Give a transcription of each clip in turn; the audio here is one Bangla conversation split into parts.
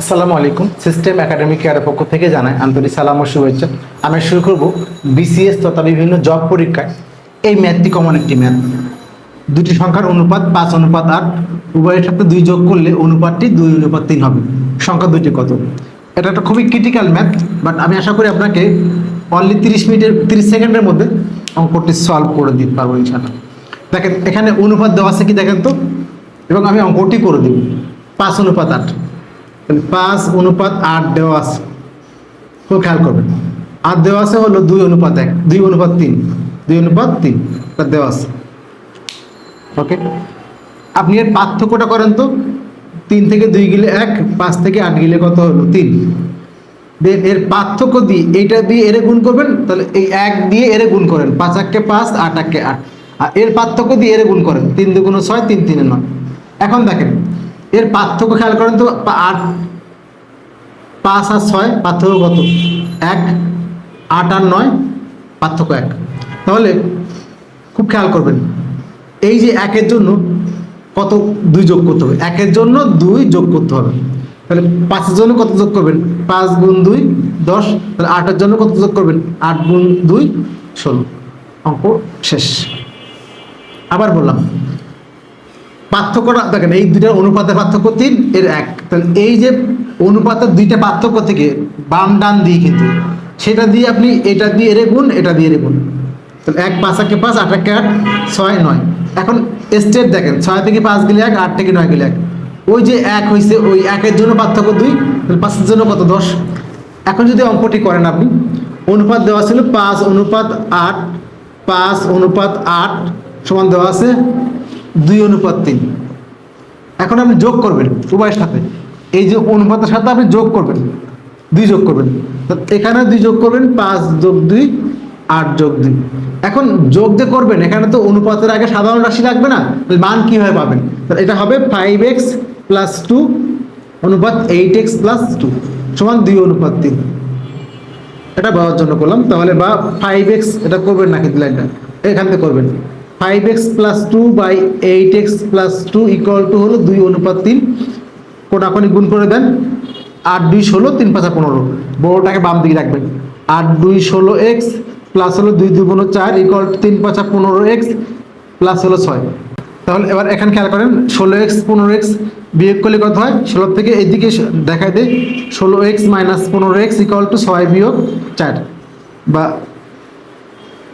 আসসালামু আলাইকুম। সিস্টেম একাডেমিক কেয়ারের পক্ষ থেকে জানাই আন্তরিক সালাম ও শুভেচ্ছা। আমি শুরু করব বিসিএস তথা বিভিন্ন জব পরীক্ষায়। এই ম্যাথটি কমন একটি ম্যাথ দুটি সংখ্যার অনুপাত পাঁচ, অনুপাত আট। উভয়ের সাথে দুই যোগ করলে অনুপাতটি দুই, অনুপাত তিন হবে। সংখ্যা দুইটি কত? এটা একটা খুবই ক্রিটিক্যাল ম্যাথ বাট আমি আশা করি আপনাকে অনলি তিরিশ মিনিটের, তিরিশ সেকেন্ডের মধ্যে অঙ্কটি সলভ করে দিতে পারব ইনশাআল্লাহ। দেখেন, এখানে অনুপাত দেওয়া আছে কি দেখেন তো? এবং আমি অঙ্কটি করে দেব। পাঁচ, অনুপাত আট। পাঁচ অনুপাত আট দেওয়া আছে। খুব খেয়াল করবেন। আট দেওয়া আছে হলো দুই অনুপাত এক, দুই অনুপাত তিন, দুই অনুপাত তিন, তা দেওয়া আছে। ওকে আপনি এর পার্থক্যটা করেন তো। তিন থেকে দুই গেলে এক, পাঁচ থেকে আট গেলে কত হলো তিন। এর পার্থক্য দিয়ে এইটা দিয়ে এরে গুণ করবেন, তাহলে এই এক দিয়ে এরে গুণ করেন। পাঁচ এককে পাঁচ, আট এককে আট। আর এর পার্থক্য দিয়ে এরে গুণ করেন। তিন দুগুণ ছয়, তিন তিনে নয়। এখন দেখেন এর পার্থক্য খেয়াল করেন তো আট, পাঁচ আর ছয়, পার্থক্য কত? এক, আট আর নয়, পার্থক্য এক। তাহলে খুব খেয়াল করবেন, এই যে একের জন্য কত দুই যোগ করতে হবে? একের জন্য দুই যোগ করতে হবে। তাহলে পাঁচের জন্য কত যোগ করবেন? পাঁচ গুণ দুই, দশ। তাহলে আটের জন্য কত যোগ করবেন? আট গুণ দুই, ষোলো। অঙ্ক শেষ। আবার বললাম। পার্থক্যটা, দেখেন, এই দুইটার অনুপাতের পার্থক্য তিন, এর এক। তাহলে এই যে অনুপাতের দুইটা পার্থক্য থেকে বাম ডান দিয়ে কিন্তু, সেটা দিয়ে আপনি এটা দিয়ে এরে গুণ, এটা দিয়ে এরে গুণ। তাহলে এক পাঁচ একে পাঁচ, আট একে আট, ছয়, নয়। এখন স্টেপ দেখেন, ছয় থেকে পাঁচ গেলে এক, আট থেকে নয় গেলে এক। ওই যে এক হয়েছে ওই একের জন্য পার্থক্য দুই, তাহলে পাঁচের জন্য কত? দশ। এখন যদি অঙ্কটি করেন আপনি, অনুপাত দেওয়া ছিল পাঁচ অনুপাত আট, পাঁচ অনুপাত আট সমান দেওয়া আছে দুই অনুপাত তিন। এখন আপনি যোগ করবেন উভয়ের সাথে। এই যে অনুপাতের সাথে আপনি যোগ করবেন, দুই যোগ করবেন। এখানে দুই যোগ করবেন, পাঁচ যোগ দুই, আট যোগ দুই। এখন যোগ যে করবেন, এখানে তো অনুপাতের আগে সাধারণ রাশি লাগবে না মান কীভাবে পাবেন? এটা হবে ফাইভ এক্স প্লাস টু অনুপাত এইট এক্স প্লাস টু সমান দুই অনুপাত তিন। এটা পাওয়ার জন্য করলাম, তাহলে বা ফাইভ এক্স এটা করবেন নাকি লাইনটা এখান থেকে করবেন। Five X plus two by eight X plus two equal to হলো দুই অনুপাত তিন। কোনাকোনি গুণ করে দেন। আট দুই ষোলো, তিন পাঁচা পনেরো। বড়োটাকে বাম দিকে রাখবেন। আট দুই ষোলো এক্স প্লাস হলো দুই দুই গুণ চার ইকুয়াল টু তিন পাঁচা পনেরো এক্স প্লাস হলো ছয়। তাহলে এবার এখানে খেয়াল করেন, ষোলো এক্স পনেরো এক্স বিয়োগ করলে কত হয়? ষোলো থেকে এদিকে দেখায় দেয় ষোলো এক্স মাইনাস পনেরো এক্স ইকুয়াল টু ছয় বিয়োগ চার। বা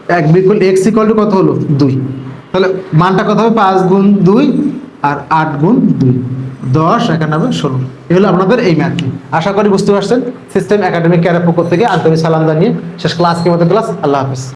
এক বিয়োগ করলে এক্স ইকুয়াল টু কত হলো? দুই। তাহলে মানটা কত হবে? পাঁচ গুণ দুই আর আট গুণ দুই। দশ, একানব্বই, ষোলো। এ হলো আপনাদের এই ম্যাথটি আশা করি বুঝতে পারছেন। সিস্টেম একাডেমিক কেয়ারের পক্ষ থেকে আন্তরিক সালাম জানিয়ে শেষ ক্লাস কি মতো ক্লাস আল্লাহ হাফিজ।